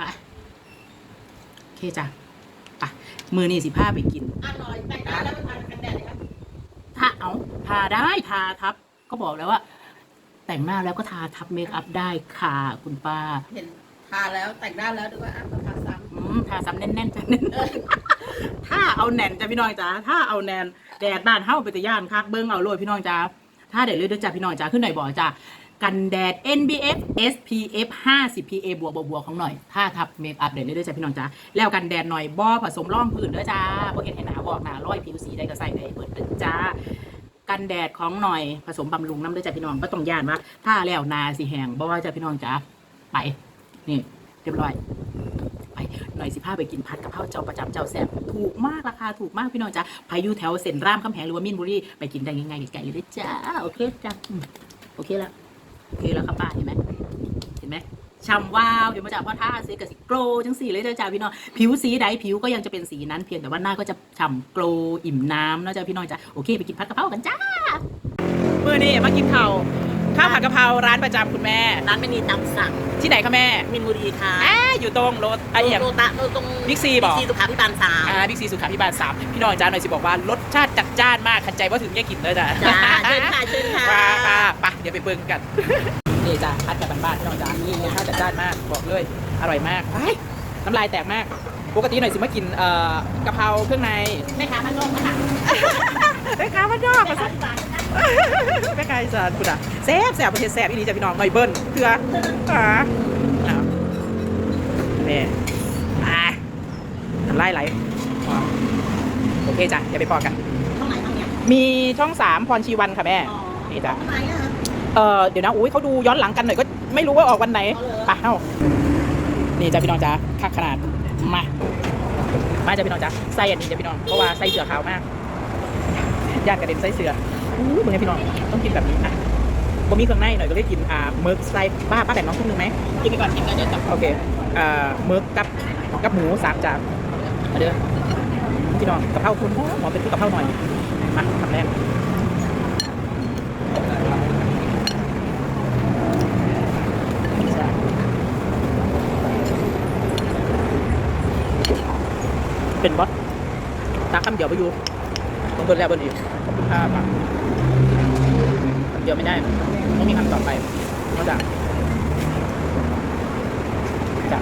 อะโอเคจ้ะอะมือนี่สิผ้าไปกินอร่อยแต่งหน้าแล้วไปทานกันแดดเลยครับถ้าเอาทาได้ทาทับ ก็บอกแล้วว่า แต่งหน้าแล้วก็ทาทับเมคอัพได้ค่ะคุณป้าเห็นทาแล้วแต่งหน้าแล้วดูว่าอะมาทาซ้อืมทาซ้ำแน่นๆจ้ะแน่นำเออถ้าเอาแน่นจ้ะพี่น้องจ้าถ้าเอาแน่นแดดบ้านเฮาไปแต่ย่านคักเบิ้งเอาโลดพี่น้องจ้าถ้าเดี๋ยวเลือดจ้ะพี่น้องจ้าขึ้นหน่อยบอกจ้า กันแดด NBF SPF 50 PA บวกบวกบวกของหน่อย ถ้าทับเมคอัพเดี๋ยวเลือดจ้ะพี่น้องจ้าแล้วกันแดดหน่อยบ่ผสมร่องพื้นด้อจ้าพวกเห็นเห็นหนาบอกหนาร้อยผิวสีได้ก็ใส่ได้เปิดตึกจ้ากันแดดของหน่อยผสมบำรุงน้ำด้อจ้ะพี่น้องก็ต้องย่านว่าถ้าแล้วนาสิแหงบ่ว่าจ้ะพี่น้องจ้าไปนี่เรียบร้อยไปหน่อยสิพาไปกินผัดกะเพราเจ้าประจำเจ้าแซ่บถูกมากราคาถูกมากพี่น้องจ้าพายุแถวเส้นรามคำแหงหรือว่ามินบุรีไปกินได้ง่ายๆไกลๆเลยจ้าโอเคจ้าโอเคแล้ว โอเคแล้วครับป้าเห็นไหมเห็นไหมช่ำว้าวเดี๋ยวมาจากพ่อท่าซื้อกับสิโกลจังสีเลยเด้อจ้าพี่น้องผิวสีใดผิวก็ยังจะเป็นสีนั้นเพียงแต่ว่าหน้าก็จะฉ่ำโกลอิ่มน้ำเนาะจ้าพี่น้องจ้าโอเคไปกินผัดกะเพรากันจ้าเมื่อนี้มากินข้าวข้าวผัดกะเพราร้านประจำคุณแม่ ร้านไม่มีตามสั่งที่ไหนคะแม่มินบุรีค่ะอ่าอยู่ตรงรถไอ้เหี้ยโลตะโลตรงบิ๊กซีบอกบิ๊กซีสุขาพิบาลสามอ่าบิ๊กซีสุขาพิบาลสามพี่น้องจ้าหน่อยสิบอกว่ารสชาติจัดจ้านมากขันใจว่าถึงแยกกินเลยจ้ะจ้าเชิญค่ะเชิญค่ะมาค่ะไปเดี๋ยวไปเบิ่งกันนี่จ้าพัดกับบ้านๆพี่น้องจ้านี่รสชาติจัดจ้านมากบอกเลยอร่อยมากไปน้ำลายแตกมากปกติหน่อยสิมากินเอ่อกะเพราเครื่องในแม่ค้าบ้านนอกนะคะแม่ค้าบ้านนอกมาซะแม่ค้าอีสานคุณอะแซ่บแซ่บประเทศแซ่บอีนี่จ้ะพี่น้องหน่อยเบิ้ลเถื่ออ่าเอานี่อ่าน้ำลายไหลอ๋อโอเคจ้ะเดี๋ยวไปพอกันเท่าไหร่เท่าเนี้ยมีช่องสามพรชีวันค่ะแม่อ๋อนี่จ้ะ เท่าไหร่อะคะเออเดี๋ยวนะอุ้ยเขาดูย้อนหลังกันหน่อยก็ไม่รู้ว่าออกวันไหนเอาเลยไปเอ้านี่จ้ะพี่น้องจ้าคักขนาดมามาจ้ะพี่น้องจ้าไส้อันนี้จ้ะพี่น้องเพราะว่าไส้เสือขาวมากญาติกระเด็นไส้เสืออู้มึงไงพี่น้องต้องกินแบบนี้อะบ่มีเครื่องในหน่อยก็เลยกินอ่าเมิร์กไส้ป้าป้าแต่งน้องทุ่มหนึงไหมกินไปก่อนกินแล้วเดี๋ยวจะโอเคอ่าเมิร์กกับกับหมูสามจานมาเด้อพี่น้องกะเพราคุณหอมเป็นกะเพราหน่อยมาทำแรก เป็นบอสตาคำเดียวไปอยู่ต้องโดนแล้วบนอีกขอบคุณค่ามากเดียวไม่ได้ต้องมีคำต่อไปนอกจากจาก